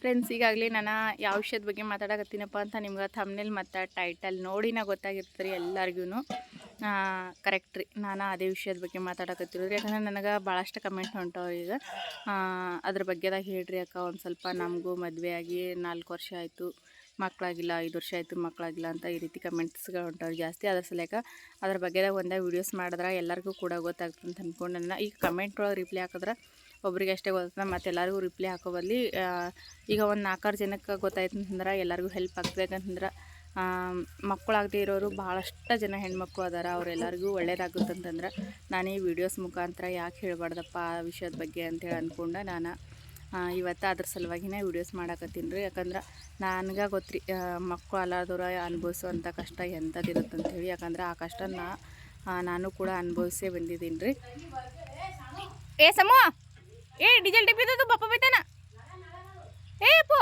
Friends ಈಗಾಗಲೇ ನಾನು ಯಾವ ವಿಷಯದ ಬಗ್ಗೆ ಮಾತಾಡಕತ್ತೀನಪ್ಪ ಅಂತ ನಿಮ್ಗೆ ಥಮ್ನೇಲ್ ಮತ್ತು ಟೈಟಲ್ ನೋಡಿನ ರೀ ಎಲ್ಲರಿಗೂ ಕರೆಕ್ಟ್ ರೀ. ನಾನು ಅದೇ ವಿಷಯದ ಬಗ್ಗೆ ಮಾತಾಡಕತ್ತಿರೋದು ಯಾಕಂದ್ರೆ ನನಗೆ ಭಾಳಷ್ಟು ಕಮೆಂಟ್ ಹೊಂಟವ್ರು ಈಗ. ಅದ್ರ ಬಗ್ಗೆದಾಗ ಹೇಳ್ರಿ ಅಕ್ಕ, ಒಂದು ಸ್ವಲ್ಪ ನಮಗೂ ಮದುವೆ ಆಗಿ ನಾಲ್ಕು ವರ್ಷ ಆಯಿತು. ಮಕ್ಕಳಾಗಿಲ್ಲ ಐದು ವರ್ಷ ಆಯಿತು ಮಕ್ಕಳಾಗಿಲ್ಲ ಅಂತ ಈ ರೀತಿ ಕಮೆಂಟ್ಸ್ಗಳು ಹೊಂಟವ್ರು ಜಾಸ್ತಿ. ಅದ್ರ ಸಲಕ ಅದ್ರ ಬಗ್ಗೆದಾಗ ಒಂದೇ ವೀಡಿಯೋಸ್ ಮಾಡಿದ್ರೆ ಎಲ್ಲರಿಗೂ ಕೂಡ ಗೊತ್ತಾಗ್ತದೆ ಅಂತ ಅಂದ್ಕೊಂಡು ನನ್ನ ಈಗ ಕಮೆಂಟ್ ಒಳಗೆ ರಿಪ್ಲೈ ಹಾಕಿದ್ರೆ ಒಬ್ರಿಗೆ ಅಷ್ಟೇ ಗೊತ್ತ ಮತ್ತೆ ಎಲ್ಲರಿಗೂ ರಿಪ್ಲೈ ಆ, ಈಗ ಒಂದು ನಾಲ್ಕಾರು ಜನಕ್ಕೆ ಗೊತ್ತಾಯ್ತು ಅಂತಂದ್ರೆ ಎಲ್ಲರಿಗೂ ಹೆಲ್ಪ್ ಆಗ್ಬೇಕಂತಂದ್ರೆ ಮಕ್ಕಳಾಗದೇ ಇರೋರು ಭಾಳಷ್ಟು ಜನ ಹೆಣ್ಮಕ್ಳು ಅದಾರ ಅವರೆಲ್ಲರಿಗೂ ಒಳ್ಳೇದಾಗುತ್ತೆ ಅಂತಂದ್ರೆ ನಾನು ಈ ವಿಡಿಯೋಸ್ ಮುಖಾಂತರ ಯಾಕೆ ಹೇಳಬಾರ್ದಪ್ಪ ಆ ವಿಷಯದ ಬಗ್ಗೆ ಅಂತೇಳಿ ಅಂದ್ಕೊಂಡು ನಾನು ಇವತ್ತು ಅದ್ರ ಸಲುವಾಗಿನೇ ವಿಡಿಯೋಸ್ ಮಾಡಾಕತ್ತೀನಿ ರೀ ಯಾಕಂದ್ರೆ ನನಗೆ ಗೊತ್ತ್ರಿ ಮಕ್ಕಳು ಅಲ್ಲಾದವ್ರ ಅನುಭವಿಸುವಂಥ ಕಷ್ಟ ಎಂಥದ್ದಿರುತ್ತೆ ಅಂತೇಳಿ ಯಾಕಂದ್ರೆ ಆ ಕಷ್ಟನ ನಾನು ಕೂಡ ಅನುಭವಿಸೇ ಬಂದಿದ್ದೀನಿ ರೀ. ಏ ಸಮೋ ಏ ಡೀಸೆಲ್ ಟಿಪ್ ಇದ್ದದ್ದು ಬಪ್ಪ ಬೈತಾನ? ಏ ಅಪ್ಪು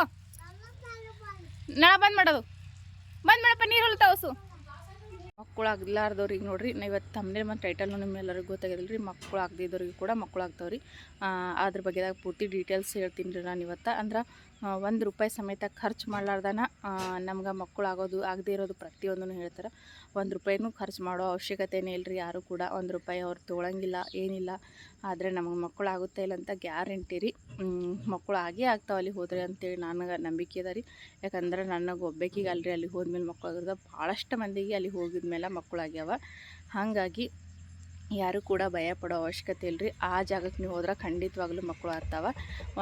ನಳ ಬಂದ್ ಮಾಡೋದು. ಬಂದ್ ಮಾಡಪ್ಪ, ನೀರು ಹೊಲ್ತಾವಸು ಮಕ್ಕಳು ಆಗ್ಲಾರ್ದವ್ರಿಗೆ ನೋಡ್ರಿ, ನಾ ಇವತ್ತು ತಮ್ಮನೇ ಮತ್ತು ಟೈಟಲ್ನು ನಿಮ್ಮೆಲ್ಲರಿಗೂ ಗೊತ್ತಾಗಿರಲ್ಲ ರೀ ಮಕ್ಕಳು ಆಗದಿದ್ದವ್ರಿಗೆ ಕೂಡ ಮಕ್ಕಳು ಆಗ್ತಾವ್ರಿ. ಅದ್ರ ಬಗ್ಗೆದಾಗ ಪೂರ್ತಿ ಡೀಟೇಲ್ಸ್ ಹೇಳ್ತೀನಿ ರೀ ನಾನು ಇವತ್ತು. ಅಂದ್ರೆ ಒಂದು ರೂಪಾಯಿ ಸಮೇತ ಖರ್ಚು ಮಾಡ್ಲಾರ್ದನ ನಮ್ಗೆ ಮಕ್ಕಳು ಆಗೋದು ಆಗದೇ ಇರೋದು ಪ್ರತಿಯೊಂದನ್ನು ಹೇಳ್ತಾರೆ. ಒಂದು ರೂಪಾಯಿನೂ ಖರ್ಚು ಮಾಡೋ ಅವಶ್ಯಕತೆನೇ ಇಲ್ಲ ರೀ ಯಾರೂ ಕೂಡ ಒಂದು ರೂಪಾಯಿ ಅವ್ರು ತೊಗೊಳಂಗಿಲ್ಲ, ಏನಿಲ್ಲ. ಆದರೆ ನಮಗೆ ಮಕ್ಕಳು ಆಗುತ್ತೆ ಇಲ್ಲ ಅಂತ ಗ್ಯಾರಂಟಿ ರೀ. ಮಕ್ಕಳು ಆಗೇ ಆಗ್ತಾವೆ ಅಲ್ಲಿ ಹೋದ್ರೆ ಅಂತೇಳಿ ನನಗೆ ನಂಬಿಕೆ ಅದ ರೀ. ಯಾಕಂದ್ರೆ ನನಗೆ ಒಬ್ಬಕಿಗೆ ಅಲ್ರಿ ಅಲ್ಲಿ ಹೋದ್ಮೇಲೆ ಮಕ್ಕಳು ಆಗಿರೋದು. ಭಾಳಷ್ಟು ಮಂದಿಗೆ ಅಲ್ಲಿ ಹೋಗಿದ್ಮೇಲೆ ಮಕ್ಕಳು ಆಗ್ಯಾವ. ಹಾಗಾಗಿ ಯಾರು ಕೂಡ ಭಯ ಪಡೋ ಅವಶ್ಯಕತೆ ಇಲ್ಲರಿ ಆ ಜಾಗಕ್ಕೆ ನೀವು ಹೋದ್ರೆ ಖಂಡಿತವಾಗ್ಲೂ ಮಕ್ಕಳು ಆಗ್ತಾವ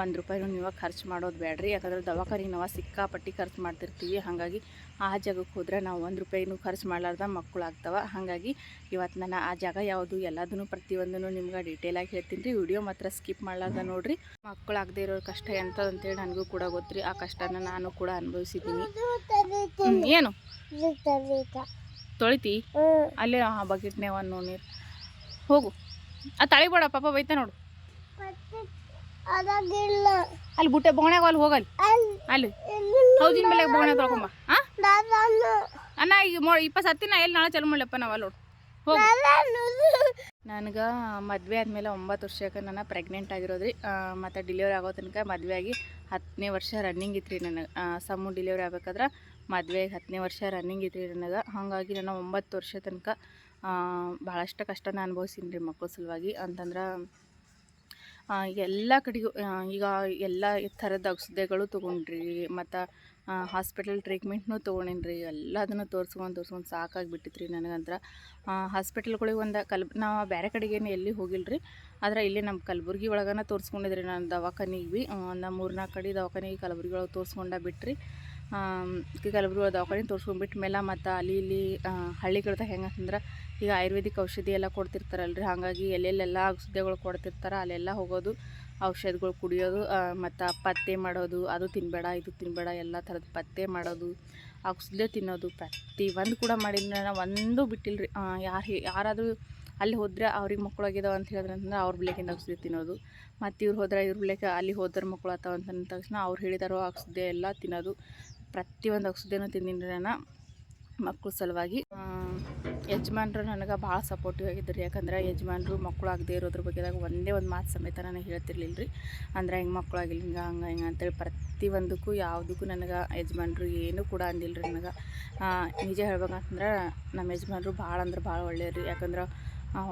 ಒಂದು ರೂಪಾಯಿನೂ ನೀವು ಖರ್ಚು ಮಾಡೋದು ಬೇಡ್ರಿ ಯಾಕಂದ್ರೆ ದವಾಖಾನಿಗೆ ನಾವು ಸಿಕ್ಕಾಪಟ್ಟಿ ಖರ್ಚು ಮಾಡ್ತಿರ್ತೀವಿ. ಹಾಗಾಗಿ ಆ ಜಾಗಕ್ಕೆ ಹೋದ್ರೆ ನಾವು ಒಂದು ರೂಪಾಯಿನೂ ಖರ್ಚು ಮಾಡಲಾರ್ದ ಮಕ್ಕಳು ಆಗ್ತಾವ. ಹಾಗಾಗಿ ಇವತ್ತು ನಾನು ಆ ಜಾಗ ಯಾವುದು ಎಲ್ಲದನ್ನು ಪ್ರತಿಯೊಂದನ್ನು ನಿಮ್ಗೆ ಡೀಟೇಲಾಗಿ ಹೇಳ್ತೀನಿ. ರೀ ವಿಡಿಯೋ ಮಾತ್ರ ಸ್ಕಿಪ್ ಮಾಡಲಾರ್ದ ನೋಡಿರಿ. ಮಕ್ಕಳು ಆಗದೆ ಇರೋ ಕಷ್ಟ ಎಂಥದ್ದು ಅಂತೇಳಿ ನನಗೂ ಕೂಡ ಗೊತ್ತ್ರಿ. ಆ ಕಷ್ಟನ ನಾನು ಕೂಡ ಅನುಭವಿಸಿದ್ದೀನಿ. ಏನು? ತೊಳಿತಿ? ಅಲ್ಲೇ ಆ ಬಕೆಟ್ನೇ ಒಂದು ನೀರು ಹೋಗು. ಆ ತಳಿಬೇಡ ಪಾಪ ಬೈತಾ ನೋಡು. ಅಲ್ಲಿ ಬುಟ್ಟೆ ಬೋಣ್ಯಾಗ ಅಲ್ಲಿ ಹೋಗಲ್ಲಿ. ಅಲ್ಲಿ ಹೌದಿನ ಮೇಲೆ ಬೋಣೆ ತೊಳ್ಕೊಂಬ ಅಣ್ಣ ಈಗ ಮೊ ಇಪ್ಪ ಸತ್ತಿನ ಎಲ್ಲಿ ನಾಳೆ ಚಲೋ ಮಾಡ್ಲಪ್ಪ ನಾವು ಅಲ್ಲಿ ನೋಡು. ಹೋಗು. ನನಗೆ ಮದುವೆ ಆದಮೇಲೆ ಒಂಬತ್ತು ವರ್ಷಕ್ಕೆ ನಾನು ಪ್ರೆಗ್ನೆಂಟ್ ಆಗಿರೋದ್ರಿ. ಮತ್ತು ಡಿಲಿವರಿ ಆಗೋ ತನಕ ಮದುವೆ ಆಗಿ ಹತ್ತನೇ ವರ್ಷ ರನ್ನಿಂಗ್ ಇತ್ತು ರೀ ನನಗೆ ಸಮ್ಮು ಡಿಲಿವರಿ ಆಗ್ಬೇಕಾದ್ರೆ ಮದುವೆಗೆ ಹತ್ತನೇ ವರ್ಷ ರನ್ನಿಂಗ್ ಇದ್ರಿ ನನಗೆ. ಹಾಗಾಗಿ ನಾನು ಒಂಬತ್ತು ವರ್ಷ ತನಕ ಭಾಳಷ್ಟು ಕಷ್ಟನ ಅನುಭವಿಸೀನಿ ರೀ ಮಕ್ಕಳ ಸಲುವಾಗಿ. ಅಂತಂದ್ರೆ ಎಲ್ಲ ಕಡೆಗೂ ಈಗ ಎಲ್ಲ ಥರದ ಔಷಧಿಗಳು ತೊಗೊಂಡ್ರಿ, ಮತ್ತು ಹಾಸ್ಪಿಟಲ್ ಟ್ರೀಟ್ಮೆಂಟ್ನು ತೊಗೊಂಡೇನಿ ರೀ. ಎಲ್ಲದನ್ನು ತೋರಿಸ್ಕೊಂಡು ತೋರಿಸ್ಕೊಂಡು ಸಾಕಾಗಿಬಿಟ್ಟಿತ್ತು ರೀ ನನಗಂತ್ರ ಹಾಸ್ಪಿಟಲ್ಗಳಿಗೆ ಒಂದು ಕಲ್ ನಾವು ಬೇರೆ ಕಡೆಗೇನು ಎಲ್ಲಿ ಹೋಗಿಲ್ಲ ರೀ ಆದ್ರೆ ಇಲ್ಲಿ ನಮ್ಮ ಕಲಬುರ್ಗಿ ಒಳಗನ ತೋರಿಸ್ಕೊಂಡಿದ್ರಿ ನಾನು ದವಾಖಾನಿಗೆ ಭೀ ನಮ್ಮ ಮೂರ್ನಾಲ್ಕು ಕಡೆ ದವಾಖಾನಿಗೆ ಕಲಬುರ್ಗಿ ಒಳಗೆ ತೋರಿಸ್ಕೊಂಡ ಬಿಟ್ರಿ. ಕಲಬುರ್ಗಿ ದವಾಖಾನೆ ತೋರಿಸ್ಕೊಂಡ್ಬಿಟ್ಟು ಮೇಲೆ ಮತ್ತು ಅಲ್ಲಿ ಇಲ್ಲಿ ಹಳ್ಳಿಗಳ್ದಾಗ ಹೆಂಗಂತಂದ್ರೆ ಈಗ ಆಯುರ್ವೇದಿಕ್ ಔಷಧಿ ಎಲ್ಲ ಕೊಡ್ತಿರ್ತಾರಲ್ರಿ. ಹಾಗಾಗಿ ಎಲ್ಲೆಲ್ಲೆಲ್ಲ ಔಷಧಿಗಳು ಕೊಡ್ತಿರ್ತಾರೆ. ಅಲ್ಲೆಲ್ಲ ಹೋಗೋದು, ಔಷಧಿಗಳು ಕುಡಿಯೋದು ಮತ್ತು ಪತ್ತೆ ಮಾಡೋದು, ಅದು ತಿನ್ನಬೇಡ ಇದು ತಿನ್ನಬೇಡ ಎಲ್ಲ ಥರದ ಪತ್ತೆ ಮಾಡೋದು, ಔಷಧಿ ತಿನ್ನೋದು ಪ್ರತಿ ಒಂದು ಕೂಡ ಮಾಡಿದ್ರೆ ಒಂದು ಬಿಟ್ಟಿಲ್ಲ ರೀ ಯಾರು ಯಾರಾದರೂ ಅಲ್ಲಿ ಹೋದರೆ ಅವ್ರಿಗೆ ಮಕ್ಕಳು ಆಗಿದಾವೆ ಅಂತ ಹೇಳಿದ್ರೆ ಅಂತಂದ್ರೆ ಅವ್ರ ಬೆಳಕಿಂದ ಔಷಧಿ ತಿನ್ನೋದು. ಮತ್ತು ಇವ್ರು ಹೋದ್ರೆ ಇವ್ರ ಬೆಳಕ ಅಲ್ಲಿ ಹೋದ್ರೆ ಮಕ್ಕಳು ಆತಾವ ಅಂತ ತಕ್ಷಣ ಅವ್ರು ಹೇಳಿದಾರೋ ಔಷಧಿ ಎಲ್ಲ ತಿನ್ನೋದು. ಪ್ರತಿಯೊಂದು ಔಷಧಿನೂ ತಿಂದಿನಿ ನಾನು ಮಕ್ಕಳ ಸಲುವಾಗಿ. ಯಜಮಾನ್ರು ನನಗೆ ಭಾಳ ಸಪೋರ್ಟಿವ್ ಆಗಿದ್ದರು. ಯಾಕಂದ್ರೆ ಯಜಮಾನ್ರು ಮಕ್ಕಳು ಆಗದೆ ಇರೋದ್ರ ಬಗ್ಗೆದಾಗ ಒಂದೇ ಒಂದು ಮಾತು ಸಮೇತ ನನಗೆ ಹೇಳ್ತಿರ್ಲಿಲ್ಲ ರೀ. ಅಂದ್ರೆ ಹಿಂಗೆ ಮಕ್ಕಳು ಆಗಿಲ್ಲ, ಹಿಂಗೆ, ಹಂಗೆ, ಹಿಂಗೆ ಅಂತೇಳಿ ಪ್ರತಿಯೊಂದಕ್ಕೂ ಯಾವುದಕ್ಕೂ ನನಗೆ ಯಜಮಾನ್ರು ಏನೂ ಕೂಡ ಅಂದಿಲ್ಲ ರೀ ನನಗೆ. ನಿಜ ಹೇಳ್ಬೇಕಂತಂದ್ರೆ ನಮ್ಮ ಯಜಮಾನ್ರು ಭಾಳ ಅಂದ್ರೆ ಭಾಳ ಒಳ್ಳೆಯ ರೀ. ಯಾಕಂದ್ರೆ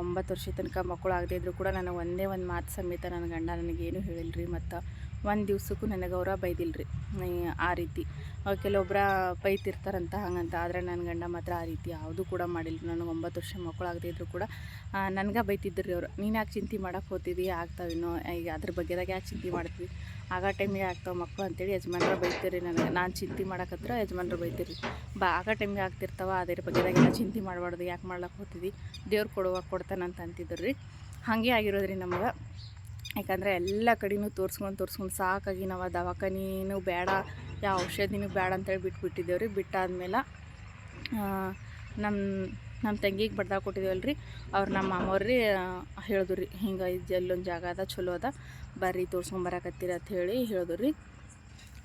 ಒಂಬತ್ತು ವರ್ಷ ತನಕ ಮಕ್ಕಳು ಆಗದೇ ಇದ್ದರೂ ಕೂಡ ನನಗೆ ಒಂದೇ ಒಂದು ಮಾತು ಸಮೇತ ನನ್ನ ಗಂಡ ನನಗೇನು ಹೇಳಿಲ್ಲ ರೀ. ಮತ್ತು ಒಂದು ದಿವ್ಸಕ್ಕೂ ನನಗೆ ಅವರ ಬೈದಿಲ್ಲ ರೀ ಆ ರೀತಿ. ಕೆಲವೊಬ್ಬರ ಬೈತಿರ್ತಾರಂತ ಹಂಗಂತ, ಆದರೆ ನನ್ನ ಗಂಡ ಮಾತ್ರ ಆ ರೀತಿ. ಯಾವುದೂ ಕೂಡ ಮಾಡಿಲ್ಲ ನನಗೆ ಒಂಬತ್ತು ವರ್ಷ ಮಕ್ಕಳು ಇದ್ರೂ ಕೂಡ ನನಗೆ ಬೈತಿದ್ದರು ರೀ ಅವರು. ನೀನು ಯಾಕೆ ಚಿಂತೆ ಮಾಡಕ್ಕೆ ಹೋತಿದ್ವಿ ಆಗ್ತಾವೇನೋ ಈಗ ಅದ್ರ ಬಗ್ಗೆದಾಗ ಯಾಕೆ ಚಿಂತೆ ಮಾಡ್ತೀವಿ ಆಗ ಟೈಮಿಗೆ ಆಗ್ತಾವೆ ಮಕ್ಕಳು ಅಂತೇಳಿ ಯಜಮಾನ್ರು ಬೈತೀರಿ ನನಗೆ. ನಾನು ಚಿಂತೆ ಮಾಡಕತ್ರ ಯಜಮಾನ್ರು ಬೈತೀರಿ. ಬಾ, ಆಗ ಟೈಮಿಗೆ ಆಗ್ತಿರ್ತಾವ, ಅದ್ರ ಬಗ್ಗೆದಾಗೆಲ್ಲ ಚಿಂತೆ ಮಾಡಬಾರ್ದು. ಯಾಕೆ ಮಾಡ್ಲಕ್ಕೆ ಹೋಗ್ತಿದ್ದಿ ದೇವ್ರು ಕೊಡುವಾಗ ಕೊಡ್ತಾನಂತ ಅಂತಿದ್ರು ರೀ ಹಾಗೆ ಆಗಿರೋದ್ರಿ ನಮಗೆ. ಯಾಕಂದರೆ ಎಲ್ಲ ಕಡೆನೂ ತೋರಿಸ್ಕೊಂಡು ತೋರಿಸ್ಕೊಂಡು ಸಾಕಾಗಿ ನಾವು ಆ ದವಾಖಾನಿನೂ ಬೇಡ ಯಾವ ಔಷಧಿನೂ ಬೇಡ ಅಂತೇಳಿ ಬಿಟ್ಬಿಟ್ಟಿದ್ದೇವೆ ರೀ ಬಿಟ್ಟಾದ್ಮೇಲೆ ನಮ್ಮ ನಮ್ಮ ತಂಗಿಗೆ ಬಡ್ದಾಗ ಕೊಟ್ಟಿದ್ದೇವಲ್ಲ ರೀ ಅವ್ರು ನಮ್ಮ ಮಾಮವ್ರು ರೀ ಹೇಳಿದ್ರು ರೀ ಹಿಂಗೆ ಇದು ಎಲ್ಲೊಂದು ಜಾಗ ಅದ ಚಲೋ ಅದ, ಬರ್ರಿ ತೋರ್ಸ್ಕೊಂಬರಕತ್ತೀರ ಅಂತ ಹೇಳಿ ಹೇಳಿದ್ರು. ರೀ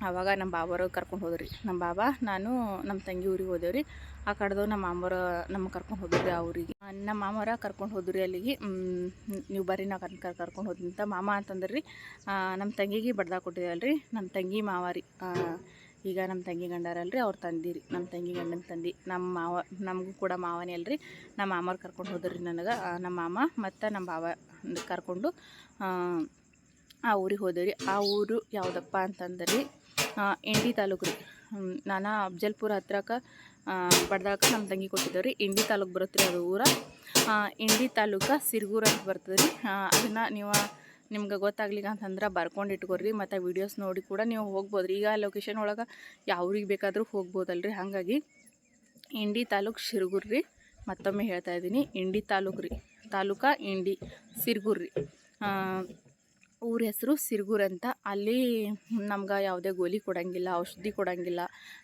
ಆವಾಗ ನಮ್ಮ ಬಾಬರು ಕರ್ಕೊಂಡು ಹೋದ್ರಿ ನಮ್ಮ ಬಾಬಾ, ನಾನು, ನಮ್ಮ ತಂಗಿ ಊರಿಗೆ ಹೋದೇವ್ರಿ. ಆ ಕಡೆದವ್ ನಮ್ಮ ಮಾಮರ, ನಮ್ಮ ಕರ್ಕೊಂಡು ಹೋದ್ರಿ ಆ ಊರಿಗೆ. ನಮ್ಮ ಮಾಮರ ಕರ್ಕೊಂಡು ಹೋದ್ರಿ ಅಲ್ಲಿಗೆ. ನೀವು ಬರ್ರಿ ನಾ ಕರ್ಕೊಂಡು ಕರ್ಕೊಂಡು ಅಂತ ಮಾಮ ಅಂತಂದ್ರಿ. ನಮ್ಮ ತಂಗಿಗೆ ಬಡ್ದಾಗ ಕೊಟ್ಟಿದ್ದಲ್ರಿ ನಮ್ಮ ತಂಗಿ ಮಾವಾರಿ ಈಗ ನಮ್ಮ ತಂಗಿ ಗಂಡರಲ್ರಿ, ಅವ್ರು ತಂದಿರಿ ನಮ್ಮ ತಂಗಿ ಗಂಡನ ತಂದಿ. ನಮ್ಮ ಮಾವ, ನಮಗೂ ಕೂಡ ಮಾವನೇ ಅಲ್ರಿ. ನಮ್ಮ ಮಾಮವ್ರು ಕರ್ಕೊಂಡು ಹೋದ್ರಿ ನನಗೆ. ನಮ್ಮ ಮಾಮ ಮತ್ತು ನಮ್ಮ ಬಾವ ಕರ್ಕೊಂಡು ಆ ಊರಿಗೆ ಹೋದೇವ್ರಿ. ಆ ಊರು ಯಾವುದಪ್ಪ ಅಂತಂದ್ರಿ ಇಂಡಿ ತಾಲೂಕು ರೀ. ನಾನು ಅಫ್ಜಲ್ಪುರ ಹತ್ರಕ ಪಡ್ದಾಗ ನಮ್ಮ ತಂಗಿ ಕೊಟ್ಟಿದ್ದೇವೆ ರೀ ಇಂಡಿ ತಾಲೂಕು ಬರುತ್ತೆ ರೀ ಅದು ಊರ. ಇಂಡಿ ತಾಲೂಕ ಸಿರ್ಗೂರ ಅಂತ ಬರ್ತದೆ ರೀ. ಅದನ್ನು ನೀವು ನಿಮ್ಗೆ ಗೊತ್ತಾಗ್ಲಿ ಅಂತಂದ್ರೆ ಬರ್ಕೊಂಡು ಇಟ್ಕೊರಿ. ಮತ್ತು ವೀಡಿಯೋಸ್ ನೋಡಿ ಕೂಡ ನೀವು ಹೋಗ್ಬೋದು ರೀ ಈಗ ಲೊಕೇಶನ್ ಒಳಗೆ ಯಾವ್ರಿಗೆ ಬೇಕಾದರೂ ಹೋಗ್ಬೋದಲ್ರಿ. ಹಾಗಾಗಿ ಇಂಡಿ ತಾಲೂಕು ಸಿರ್ಗೂರು ರೀ. ಮತ್ತೊಮ್ಮೆ ಹೇಳ್ತಾ ಇದ್ದೀನಿ. ಇಂಡಿ ತಾಲೂಕು ರೀ. ತಾಲೂಕ ಇಂಡಿ ಸಿರ್ಗೂರು ರೀ. ಊರ ಹೆಸರು ಸಿರ್ಗೂರ್ ಅಂತ. ಅಲ್ಲಿ ನಮ್ಗೆ ಯಾವುದೇ ಗೋಲಿ ಕೊಡಂಗಿಲ್ಲ, ಔಷಧಿ ಕೊಡಂಗಿಲ್ಲ,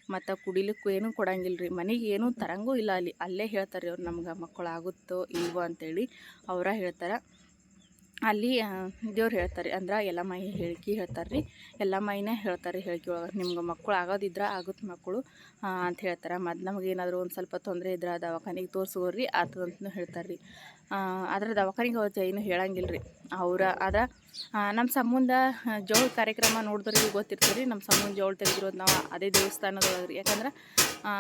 ಮತ್ತು ಕುಡಿಲಿಕ್ಕೂ ಏನೂ ಕೊಡಂಗಿಲ್ಲ ರೀ ಮನೆಗೆ ಏನೂ ತರಂಗೂ ಇಲ್ಲ ಅಲ್ಲಿ. ಅಲ್ಲೇ ಹೇಳ್ತಾರೆ ಅವ್ರು ನಮ್ಗೆ ಮಕ್ಕಳು ಆಗುತ್ತೋ ಇಲ್ವೋ ಅಂತೇಳಿ ಅವರ ಹೇಳ್ತಾರೆ. ಅಲ್ಲಿ ದೇವ್ರು ಹೇಳ್ತಾರೆ, ಅಂದ್ರೆ ಎಲ್ಲ ಮೈ ಹೇಳಿಕೆ ಹೇಳ್ತಾರೆ ರೀ ಎಲ್ಲ ಮೈನೇ ಹೇಳ್ತಾರೆ ಹೇಳಿಕೆ ಒಳಗೆ. ನಿಮ್ಗೆ ಮಕ್ಕಳು ಆಗೋದಿದ್ರೆ ಆಗುತ್ತೆ ಮಕ್ಕಳು ಅಂತ ಹೇಳ್ತಾರೆ. ಮತ್ತು ನಮಗೆ ಏನಾದರೂ ಒಂದು ಸ್ವಲ್ಪ ತೊಂದರೆ ಇದ್ರೆ ದವಾಖಾನಿಗೆ ತೋರಿಸ್ಕೋರಿ, ಆತದ ಅಂತಲೂ ಹೇಳ್ತಾರೆ ರೀ ಆದ್ರೆ ದವಾಖಾನಿಗೆ ಅವ್ರು ಏನು ಹೇಳಂಗಿಲ್ಲ ರೀ ಅವ್ರ, ಆದ್ರೆ ನಮ್ಮ ಸಂಬಂಧ ಜೋಳ ಕಾರ್ಯಕ್ರಮ ನೋಡಿದ್ರಿಗೆ ಗೊತ್ತಿರ್ತದೆ ರೀ ನಮ್ಮ ಸಂಬಂಧ ಜೋಳ ತೆಗೆದಿರೋದು ನಾವು ಅದೇ ದೇವಸ್ಥಾನದೊಳಗೆ ರೀ ಯಾಕಂದ್ರೆ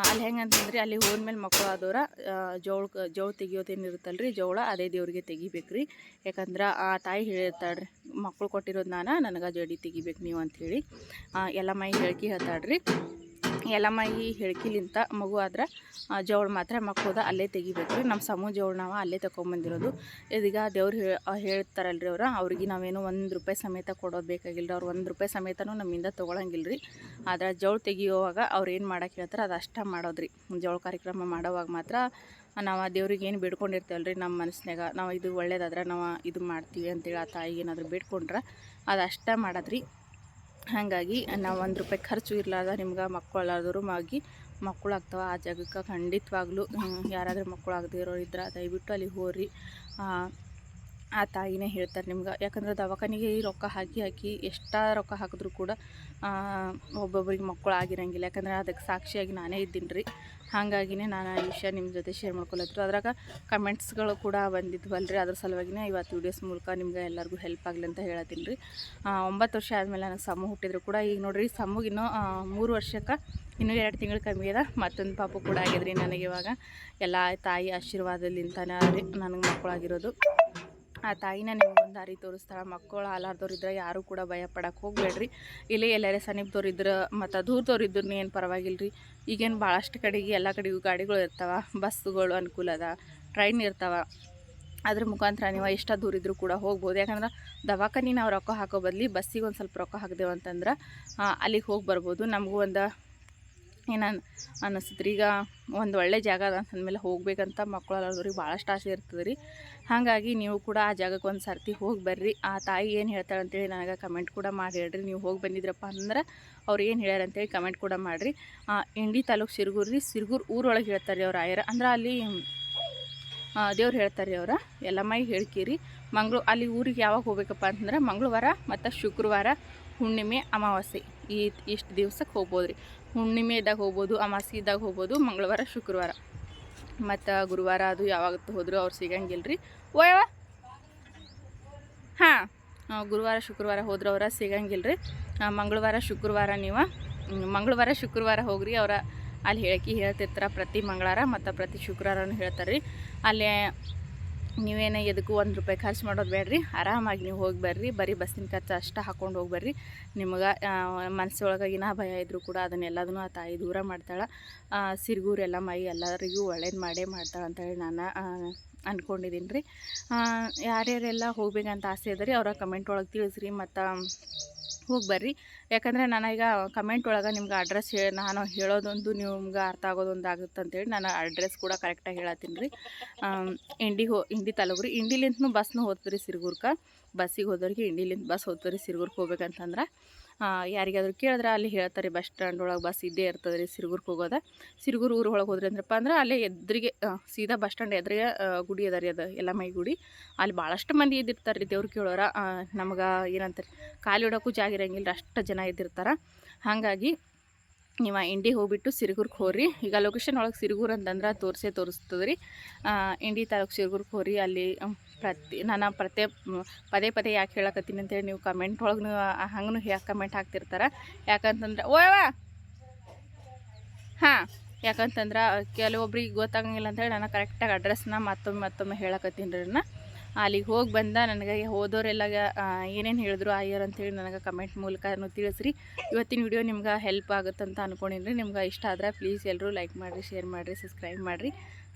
ಅಲ್ಲಿ ಹೆಂಗೆ ಅಂತಂದ್ರೆ ಅಲ್ಲಿ ಹೋದ್ಮೇಲೆ ಮಕ್ಕಳು ಆದವ್ರ ಜೋಳ ಜೋಳ ತೆಗಿಯೋದೇನು ಇರುತ್ತಲ್ಲ ರೀ ಜೋಳ ಅದೇ ದೇವ್ರಿಗೆ ತೆಗಿಬೇಕು ರೀ ಯಾಕಂದ್ರೆ ಆ ತಾಯಿ ಹೇಳಿರ್ತಾಳೆ ರೀ ಮಕ್ಕಳು ಕೊಟ್ಟಿರೋದು ನಾನು, ನನಗೆ ಜಡಿ ತೆಗಿಬೇಕು ನೀವು ಅಂಥೇಳಿ ಎಲ್ಲ ಮೈ ಹೇಳ್ಕಿ ಹೇಳ್ತಾಳೆ ರೀ ಈ ಹೇಳ್ಕಿಲಿಂತ ಮಗು ಆದ್ರೆ ಜೋಳ ಮಾತ್ರ ಮಕ್ಕಳದ ಅಲ್ಲೇ ತೆಗಿಬೇಕು ರೀ. ನಮ್ಮ ಸಮೂಹ ಜೋಳ ನಾವು ಅಲ್ಲೇ ತಗೊಂಬಂದಿರೋದು ಇದೀಗ ದೇವ್ರು ಹೇಳಿ ಹೇಳ್ತಾರಲ್ರಿ ಅವ್ರು, ಅವ್ರಿಗೆ ನಾವೇನು ಒಂದು ರೂಪಾಯಿ ಸಮೇತ ಕೊಡೋದು ಬೇಕಾಗಿಲ್ಲ ಅವ್ರು ಒಂದು ರೂಪಾಯಿ ಸಮೇತನೂ ನಮ್ಮಿಂದ ತೊಗೊಳಂಗಿಲ್ಲ ರೀ ಆದ್ರೆ ಜೋಳ ತೆಗಿಯೋವಾಗ ಅವ್ರು ಏನು ಮಾಡೋಕೆ ಹೇಳ್ತಾರೆ ಅದು ಅಷ್ಟ ಮಾಡೋದು ರೀ ಜೋಳ ಕಾರ್ಯಕ್ರಮ ಮಾಡೋವಾಗ ಮಾತ್ರ ನಾವು ಆ ದೇವ್ರಿಗೆ ಏನು ಬೇಡ್ಕೊಂಡಿರ್ತೇವಲ್ಲ ರೀ ನಮ್ಮ ಮನಸ್ಸಿನಾಗ ನಾವು ಇದು ಒಳ್ಳೇದಾದ್ರೆ ನಾವು ಇದು ಮಾಡ್ತೀವಿ ಅಂತೇಳಿ ಆ ತಾಯಿಗೆ ಏನಾದರೂ ಬೇಡ್ಕೊಂಡ್ರೆ ಅದು ಅಷ್ಟೇ ಮಾಡೋದ್ರಿ. ಹಾಗಾಗಿ ನಾವು ಒಂದು ರೂಪಾಯಿ ಖರ್ಚು ಇರಲಾರ್ದ ನಿಮ್ಗೆ ಮಕ್ಕಳಾದರೂ ಮಾಗಿ ಮಕ್ಕಳು ಆಗ್ತಾವೆ. ಆ ಜಾಗಕ್ಕೆ ಖಂಡಿತವಾಗ್ಲೂ ಯಾರಾದರೂ ಮಕ್ಕಳು ಆಗದೇ ಇರೋರು ಇದ್ರೆ ದಯವಿಟ್ಟು ಅಲ್ಲಿಗೆ ಹೋರಿ ಆ ತಾಯಿನೇ ಹೇಳ್ತಾರೆ ನಿಮ್ಗೆ. ಯಾಕಂದ್ರೆ ದವಾಖಾನಿಗೆ ಈ ರೊಕ್ಕ ಹಾಕಿ ಹಾಕಿ ಎಷ್ಟಾ ರೊಕ್ಕ ಹಾಕಿದ್ರು ಕೂಡ ಒಬ್ಬೊಬ್ಬರಿಗೆ ಮಕ್ಕಳು ಆಗಿರಂಗಿಲ್ಲ. ಯಾಕಂದ್ರೆ ಅದಕ್ಕೆ ಸಾಕ್ಷಿಯಾಗಿ ನಾನೇ ಇದ್ದೀನಿ ರೀ ಹಾಗಾಗಿನೇ ನಾನು ಈ ವಿಷಯ ನಿಮ್ಮ ಜೊತೆ ಶೇರ್ ಮಾಡ್ಕೊಳತ್ರು. ಅದ್ರಾಗ ಕಮೆಂಟ್ಸ್ಗಳು ಕೂಡ ಬಂದಿದ್ವಲ್ಲ ರೀ ಅದ್ರ ಸಲುವಾಗಿನೇ ಇವತ್ತು ವೀಡಿಯೋಸ್ ಮೂಲಕ ನಿಮ್ಗೆ ಎಲ್ಲರಿಗೂ ಹೆಲ್ಪ್ ಆಗಲಿ ಅಂತ ಹೇಳತ್ತೀನಿ ರೀ ಒಂಬತ್ತು ವರ್ಷ ಆದಮೇಲೆ ನನಗೆ ಸಮೂ ಹುಟ್ಟಿದ್ರು ಕೂಡ. ಈಗ ನೋಡ್ರಿ ಸಮೂಗಿನ್ನೂ ಮೂರು ವರ್ಷಕ್ಕೆ ಇನ್ನೂ ಎರಡು ತಿಂಗಳು ಕಮ್ಮಿ ಅದ. ಮತ್ತೊಂದು ಪಾಪು ಕೂಡ ಆಗಿದ್ರಿ ನನಗೆ ಇವಾಗ. ಎಲ್ಲ ತಾಯಿ ಆಶೀರ್ವಾದದಿಂದನೇ ರೀ ನನಗೆ ಮಕ್ಕಳಾಗಿರೋದು. ಆ ತಾಯಿನ ನಿಮ್ಗೊಂದು ದಾರಿ ತೋರಿಸ್ತಾಳೆ. ಮಕ್ಕಳು ಹಾಲಾರ್ದವ್ರು ಇದ್ರೆ ಯಾರೂ ಕೂಡ ಭಯ ಪಡಕ್ಕೆ ಹೋಗ್ಬೇಡ್ರಿ. ಇಲ್ಲೇ ಎಲ್ಲರೇ ಸಮೀಪದವ್ರು ಇದ್ರೆ ಮತ್ತು ದೂರದವ್ರು ಇದ್ರು ಏನು ಪರವಾಗಿಲ್ಲ ರೀ ಈಗೇನು ಭಾಳಷ್ಟು ಕಡೆಗೆ ಎಲ್ಲ ಕಡೆಗೂ ಗಾಡಿಗಳು ಇರ್ತಾವೆ, ಬಸ್ಸುಗಳು ಅನುಕೂಲ ಅದ, ಟ್ರೈನ್ ಇರ್ತಾವೆ. ಅದ್ರ ಮುಖಾಂತರ ನೀವು ಎಷ್ಟು ದೂರ ಇದ್ರೂ ಕೂಡ ಹೋಗ್ಬೋದು. ಯಾಕಂದ್ರೆ ದವಾಖಾನಿ ನಾವು ರೊಕ್ಕ ಹಾಕೋ ಬದಲಿ ಬಸ್ಸಿಗೆ ಒಂದು ಸ್ವಲ್ಪ ರೊಕ್ಕ ಹಾಕಿದೆವು ಅಂತಂದ್ರೆ ಅಲ್ಲಿಗೆ ಹೋಗಿ ಬರ್ಬೋದು. ನಮಗೂ ಒಂದು ಏನು ಅನ್ನಿಸ್ತದೆ ಈಗ ಒಂದು ಒಳ್ಳೆ ಜಾಗ ಅದ ಅಂತಂದಮೇಲೆ ಹೋಗ್ಬೇಕಂತ ಮಕ್ಕಳವ್ರಿಗೆ ಭಾಳಷ್ಟು ಆಸೆ ಇರ್ತದೆ ರೀ ಹಾಗಾಗಿ ನೀವು ಕೂಡ ಆ ಜಾಗಕ್ಕೆ ಒಂದು ಸರ್ತಿ ಹೋಗಿ ಬರ್ರಿ. ಆ ತಾಯಿ ಏನು ಹೇಳ್ತಾಳೆ ಅಂತೇಳಿ ನನಗೆ ಕಮೆಂಟ್ ಕೂಡ ಮಾಡಿ ಹೇಳ್ರಿ. ನೀವು ಹೋಗಿ ಬಂದಿದ್ರಪ್ಪ ಅಂದ್ರೆ ಅವ್ರು ಏನು ಹೇಳ್ಯಾರ ಅಂತೇಳಿ ಕಮೆಂಟ್ ಕೂಡ ಮಾಡಿರಿ. ಇಂಡಿ ತಾಲೂಕು ಸಿರ್ಗೂರು ರೀ, ಸಿರ್ಗೂರು ಊರೊಳಗೆ ಹೇಳ್ತಾರೆ ಅವ್ರು ಆಯರ. ಅಂದ್ರೆ ಅಲ್ಲಿ ದೇವ್ರು ಹೇಳ್ತಾರೆ ಅವ್ರ. ಎಲ್ಲ ಮೈ ಹೇಳ್ಕೀರಿ. ಮಂಗ್ಳು, ಅಲ್ಲಿ ಊರಿಗೆ ಯಾವಾಗ ಹೋಗ್ಬೇಕಪ್ಪ ಅಂತಂದ್ರೆ ಮಂಗಳವಾರ ಮತ್ತು ಶುಕ್ರವಾರ ಹುಣ್ಣಿಮೆ ಅಮಾವಾಸ್ಯೆ. ಈ ಇಷ್ಟು ದಿವ್ಸಕ್ಕೆ ಹೋಗ್ಬೋದು ರೀ ಹುಣ್ಣಿಮೆ ಇದ್ದಾಗ ಹೋಗ್ಬೋದು ಅಮಾಸಿದಾಗ ಹೋಗ್ಬೋದು, ಮಂಗಳವಾರ, ಶುಕ್ರವಾರ. ಮತ್ತು ಗುರುವಾರ ಅದು ಯಾವಾಗ ಹೋದ್ರು ಅವ್ರು ಸಿಗಂಗಿಲ್ಲ ರೀ ಓಯವ ಹಾಂ ಗುರುವಾರ, ಶುಕ್ರವಾರ ಹೋದ್ರೆ ಅವರ ಸಿಗಂಗಿಲ್ಲ ರೀ ಮಂಗಳವಾರ, ಶುಕ್ರವಾರ ನೀವು. ಮಂಗಳವಾರ, ಶುಕ್ರವಾರ ಹೋಗ್ರಿ ಅವರ. ಅಲ್ಲಿ ಹೇಳಕ್ಕೆ ಹೇಳ್ತಿರ್ತಾರೆ ಪ್ರತಿ ಮಂಗಳವಾರ ಮತ್ತು ಪ್ರತಿ ಶುಕ್ರವಾರನೂ ಹೇಳ್ತಾರೆ ರೀ ಅಲ್ಲಿ ನೀವೇನೇ ಎದಕ್ಕೂ ಒಂದು ರೂಪಾಯಿ ಖರ್ಚು ಮಾಡೋದು ಬೇಡ್ರಿ. ಆರಾಮಾಗಿ ನೀವು ಹೋಗಿ ಬರ್ರಿ. ಬರೀ ಬಸ್ಸಿನ ಖರ್ಚು ಅಷ್ಟೇ ಹಾಕ್ಕೊಂಡು ಹೋಗಿ ಬರ್ರಿ. ನಿಮ್ಗೆ ಮನಸ್ಸೊಳಗೆ ಏನೋ ಭಯ ಇದ್ದರೂ ಕೂಡ ಅದನ್ನೆಲ್ಲದನ್ನು ಆ ತಾಯಿ ದೂರ ಮಾಡ್ತಾಳೆ. ಸಿರ್ಗೂರೆಲ್ಲ ಮೈ ಎಲ್ಲರಿಗೂ ಒಳ್ಳೇದು ಮಾಡೇ ಮಾಡ್ತಾಳೆ ಅಂತೇಳಿ ನಾನು ಅಂದ್ಕೊಂಡಿದ್ದೀನಿ ರೀ ಯಾರ್ಯಾರೆಲ್ಲ ಹೋಗ್ಬೇಕಂತ ಆಸೆ ಇದೆ ರೀ ಅವರ ಕಮೆಂಟ್ ಒಳಗೆ ತಿಳಿಸ್ರಿ ಮತ್ತು ಹೋಗಿ ಬರ್ರಿ. ಯಾಕಂದರೆ ನಾನೀಗ ಕಮೆಂಟ್ ಒಳಗೆ ನಿಮ್ಗೆ ಅಡ್ರೆಸ್ ಹೇಳಿ ನಾನು ಹೇಳೋದೊಂದು ನಿಮ್ಗೆ ಅರ್ಥ ಆಗೋದೊಂದು ಆಗುತ್ತೆ ಅಂತೇಳಿ ನಾನು ಅಡ್ರೆಸ್ ಕೂಡ ಕರೆಕ್ಟಾಗಿ ಹೇಳತ್ತೀನಿ ರೀ ಇಂಡಿ ಹೋ, ಇಂಡಿ ತಾಲೂಕು ರೀ ಇಂಡಿಲಿಂತನೂ ಬಸ್ನು ಹೋಗ್ತದೆ ಸಿರ್ಗೂರ್ಕ. ಬಸ್ಸಿಗೆ ಹೋದವ್ರಿಗೆ ಇಂಡಿಲಿಂತ ಬಸ್ ಹೋಗ್ತದೆ ಸಿರ್ಗೂರ್ಕ ಹೋಗ್ಬೇಕಂತಂದ್ರೆ. ಯಾರಿಗಾದ್ರೂ ಕೇಳಿದ್ರೆ ಅಲ್ಲಿ ಹೇಳ್ತಾರೆ, ಬಸ್ ಸ್ಟ್ಯಾಂಡ್ ಒಳಗೆ ಬಸ್ ಇದ್ದೇ ಇರ್ತದೆ ರೀ ಸಿರುಗುರ್ಗೆ ಹೋಗೋದ. ಸಿರುಗುರು ಊರು ಒಳಗೆ ಹೋದ್ರಿ ಅಂದ್ರಪ್ಪ ಅಂದ್ರೆ ಅಲ್ಲಿ ಎದುರಿಗೆ ಸೀದಾ ಬಸ್ ಸ್ಟ್ಯಾಂಡ್ ಎದುರಿಗೆ ಗುಡಿ ಅದ ರೀ ಅದು ಎಲ್ಲಮ್ಮೈ ಗುಡಿ. ಅಲ್ಲಿ ಭಾಳಷ್ಟು ಮಂದಿ ಇದ್ದಿರ್ತಾರೆ ರೀ ದೇವ್ರು ಕೇಳೋರ. ನಮ್ಗೆ ಏನಂತಾರೆ, ಕಾಲು ಇಡೋಕ್ಕೂ ಜಾಗ ಇರೋಂಗಿಲ್ಲ ಅಷ್ಟು ಜನ ಇದ್ದಿರ್ತಾರೆ. ಹಾಗಾಗಿ ನೀವು ಇಂಡಿ ಹೋಗ್ಬಿಟ್ಟು ಸಿರುಗುರ್ಗೆ ಹೋಗ್ರಿ ಈಗ ಲೊಕೇಶನ್ ಒಳಗೆ ಸಿರುಗುರ್ ಅಂತಂದ್ರೆ ತೋರಿಸೇ ತೋರಿಸ್ತದೆ ರೀ ಇಂಡಿ ತಾಲೂಕು ಸಿರುಗುರ್ಗೆ ಹೋಗ್ರಿ ಅಲ್ಲಿ ಪ್ರತಿ ನಾನು ಪ್ರತಿ ಪದೇ ಪದೇ ಯಾಕೆ ಹೇಳಕತ್ತೀನಿ ಅಂತೇಳಿ ನೀವು ಕಮೆಂಟ್ ಒಳಗೂ ಹಂಗೂ ಯಾಕೆ ಕಮೆಂಟ್ ಹಾಕ್ತಿರ್ತಾರೆ? ಯಾಕಂತಂದ್ರೆ ಓಯವ ಹಾಂ, ಯಾಕಂತಂದ್ರೆ ಕೆಲವೊಬ್ರಿಗೆ ಗೊತ್ತಾಗಂಗಿಲ್ಲ ಅಂತೇಳಿ ನಾನು ಕರೆಕ್ಟಾಗಿ ಅಡ್ರೆಸ್ನ ಮತ್ತೊಮ್ಮೆ ಮತ್ತೊಮ್ಮೆ ಹೇಳಕತ್ತೀನಿ ರೀ ಅಲ್ಲಿಗೆ ಹೋಗಿ ಬಂದ ನನಗೆ ಹೋದವರೆಲ್ಲ ಏನೇನು ಹೇಳಿದ್ರು ಆಯ್ಯರ್ ಅಂತೇಳಿ ನನಗೆ ಕಮೆಂಟ್ ಮೂಲಕ ತಿಳಿಸ್ರಿ. ಇವತ್ತಿನ ವಿಡಿಯೋ ನಿಮ್ಗೆ ಹೆಲ್ಪ್ ಆಗುತ್ತಂತ ಅಂದ್ಕೊಂಡಿನಿ ನಿಮ್ಗೆ ಇಷ್ಟ ಆದ್ರೆ ಪ್ಲೀಸ್ ಎಲ್ಲರೂ ಲೈಕ್ ಮಾಡಿರಿ ಶೇರ್ ಮಾಡಿರಿ ಸಬ್ಸ್ಕ್ರೈಬ್ ಮಾಡಿರಿ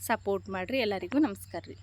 ಸಪೋರ್ಟ್ ಮಾಡಿರಿ. ಎಲ್ಲರಿಗೂ ನಮಸ್ಕಾರ ರೀ.